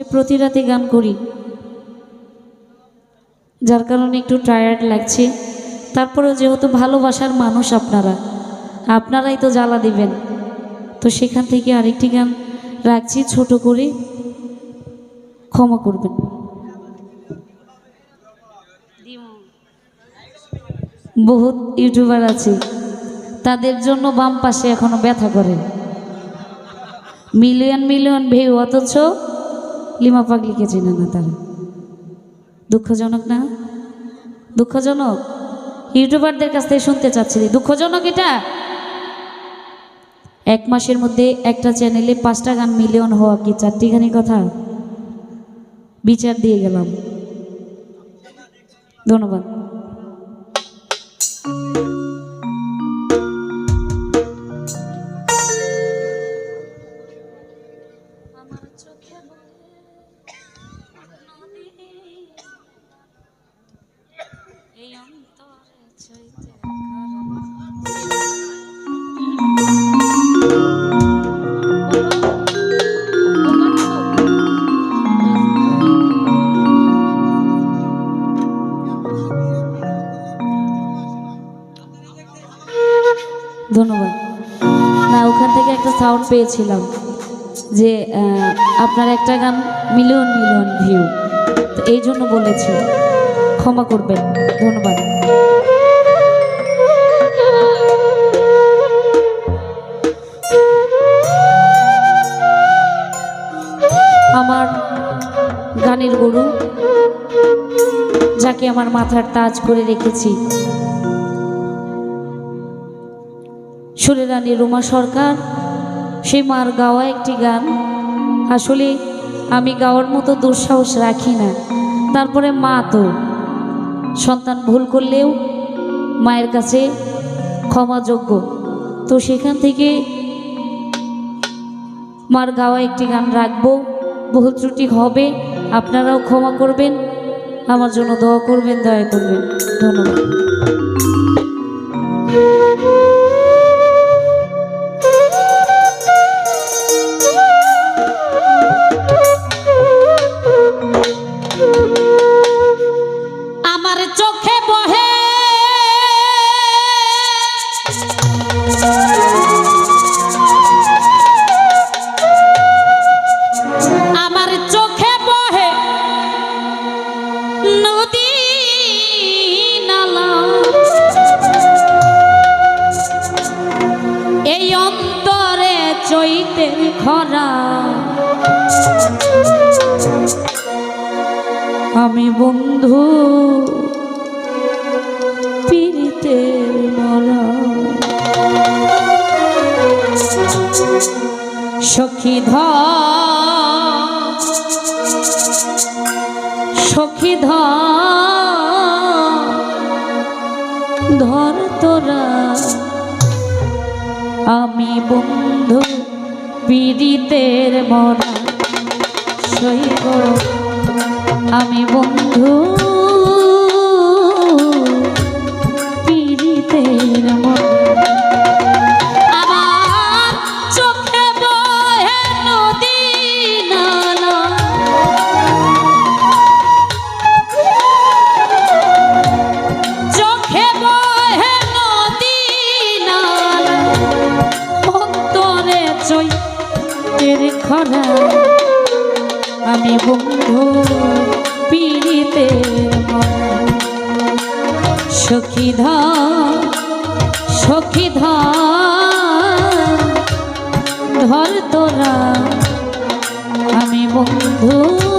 প্রতি রাতে গান করি। যার কারণে একটু টায়ার্ড লাগছে। তারপরেও যেহেতু ভালোবাসার মানুষ আপনারা, আপনারাই তো জ্বালা দিবেন। তো সেখান থেকে আরেকটি গান রাখছি, ছোট করে ক্ষমা করবেন। বহুত ইউটিউবার আছে, তাদের জন্য বাম পাশে এখনও ব্যথা করে। মিলিয়ন মিলিয়ন ভিউ অথচ লিমা পাগলিকে চেনে না তারা। দুঃখজনক না? দুঃখজনক। ইউটিউবারদের কাছ থেকে শুনতে চাচ্ছি দুঃখজনক এটা? এক মাসের মধ্যে একটা চ্যানেলে পাঁচটা গান মিলিয়ন হওয়া কি চারটি গানের কথা? বিচার দিয়ে গেলাম। ধন্যবাদ। ধন্যবাদ। না, ওখান থেকে একটা সাউন্ড পেয়েছিলাম যে আপনার একটা গান মিলিয়ন মিলিয়ন ভিউ তো এই জন্য বলেছি, ক্ষমা করবেন, ধন্যবাদ। আমার গানের গুরু, যাকে আমার মাথার তাজ করে রেখেছি সুরেরানী রুমা সরকার, সে মার গাওয়া একটি গান। আসলে আমি গাওয়ার মতো দুঃসাহস রাখি না। তারপরে মা তো, সন্তান ভুল করলেও মায়ের কাছে ক্ষমাযোগ্য। তো সেখান থেকে মার গাওয়া একটি গান রাখব। বহু ত্রুটি হবে, আপনারাও ক্ষমা করবেন। আমার জন্য দোয়া করবেন, দয়া করবেন। ধন্যবাদ। বন্ধু পীড়িতের মরা। সখী ধ সখী ধর তোরা। আমি বন্ধু পীড়িতের মরা। আমি বন্ধু পীড়িতের মতো সখী ধা ধর তোরা আমি বন্ধু।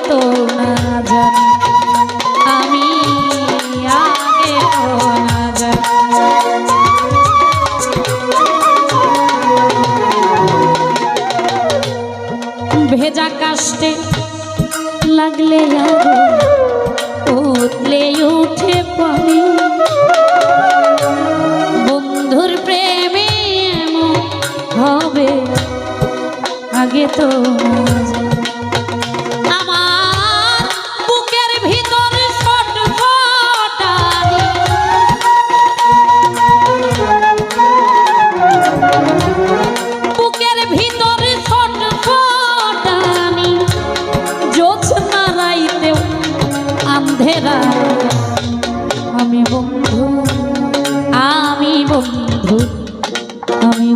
তো না আমি ভেজা কাষ্টে লাগলে উতলে উঠে পানি বন্ধুর প্রেমে হবে আগে তো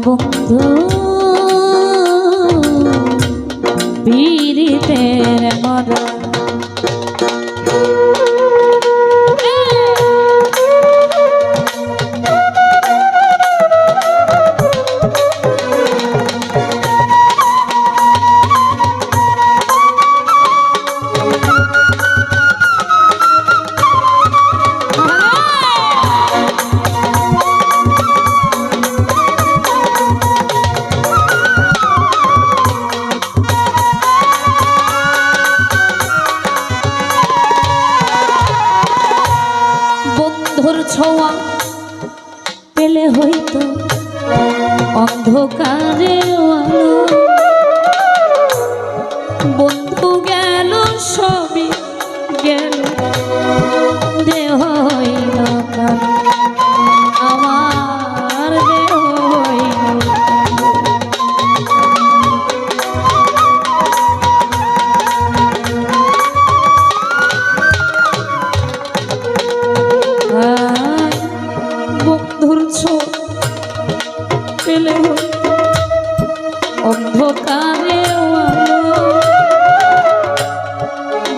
বন্ধু পীড়িতের মরা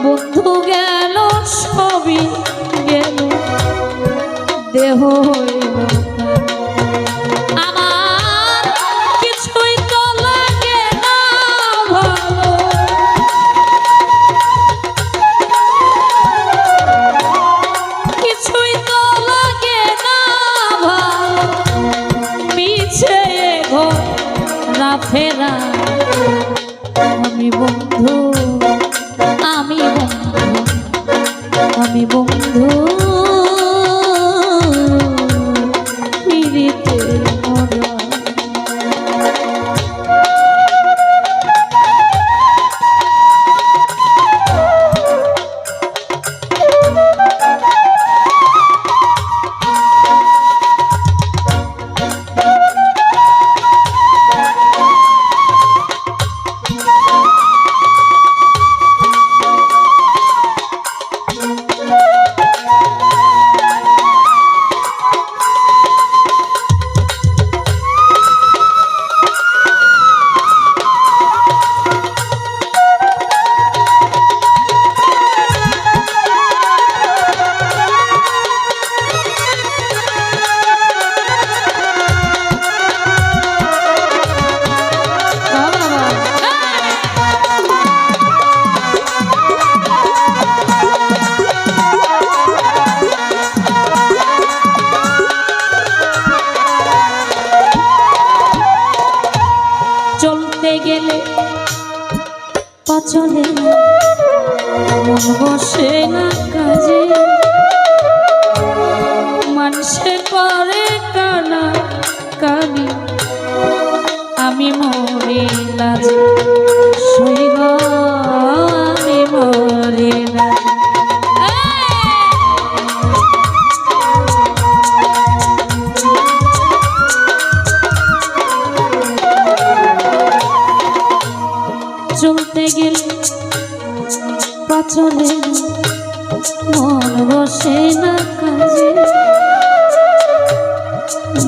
বন্ধু গেল, সবই গেল। দেহ হইল কিছুই তো লাগে কিছুই তো লাগে না ভালো। মিছে ঘর না ফেরা। আমি বন্ধু করে কানা কানি। আমি মরে লাজে সইব আমি মরে চলতে গেলে পাচলে মন বসে না কাজে।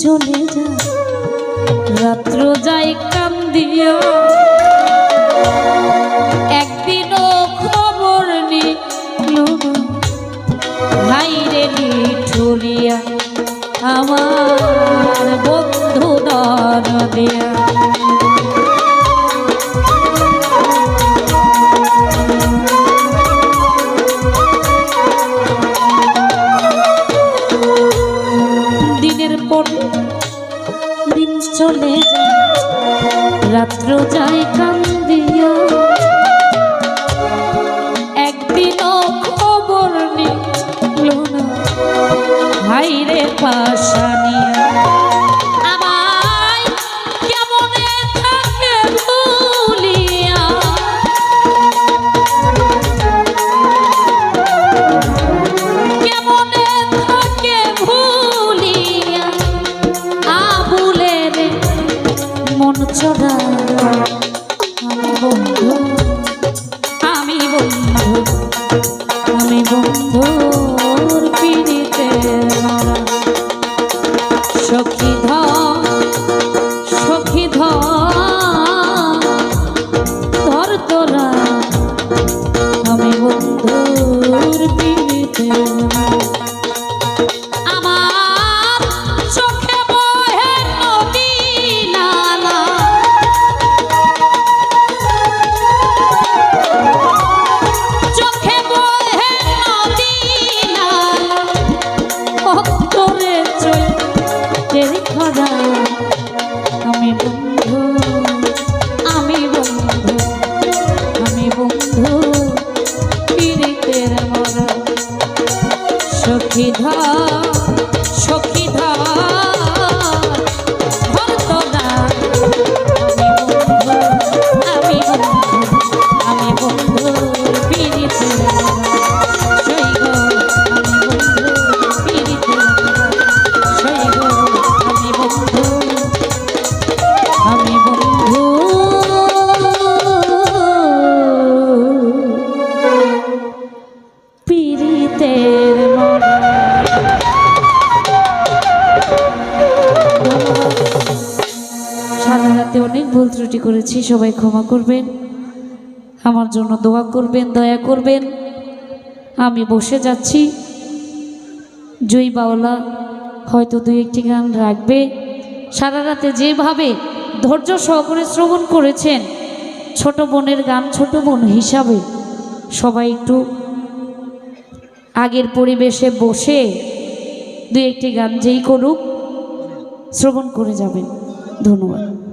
চলে যা। রাত্র যাই কাম দিয়া। একদিনও খবর নিল ভাইরে নিঠুরিয়া আমার বন্ধু দিয়া সবাই ক্ষমা করবেন। আমার জন্য দোয়া করবেন, দয়া করবেন। আমি বসে যাচ্ছি। জয় বাউলা হয়তো দুই একটি গান রাখবে। সারা রাতে যেভাবে ধৈর্য সহকারে শ্রবণ করেছেন, ছোট বোনের গান, ছোট বোন হিসাবে সবাই একটু আগের পরিবেশে বসে দুই একটি গান যেই করুক, শ্রবণ করে যাবেন। ধন্যবাদ।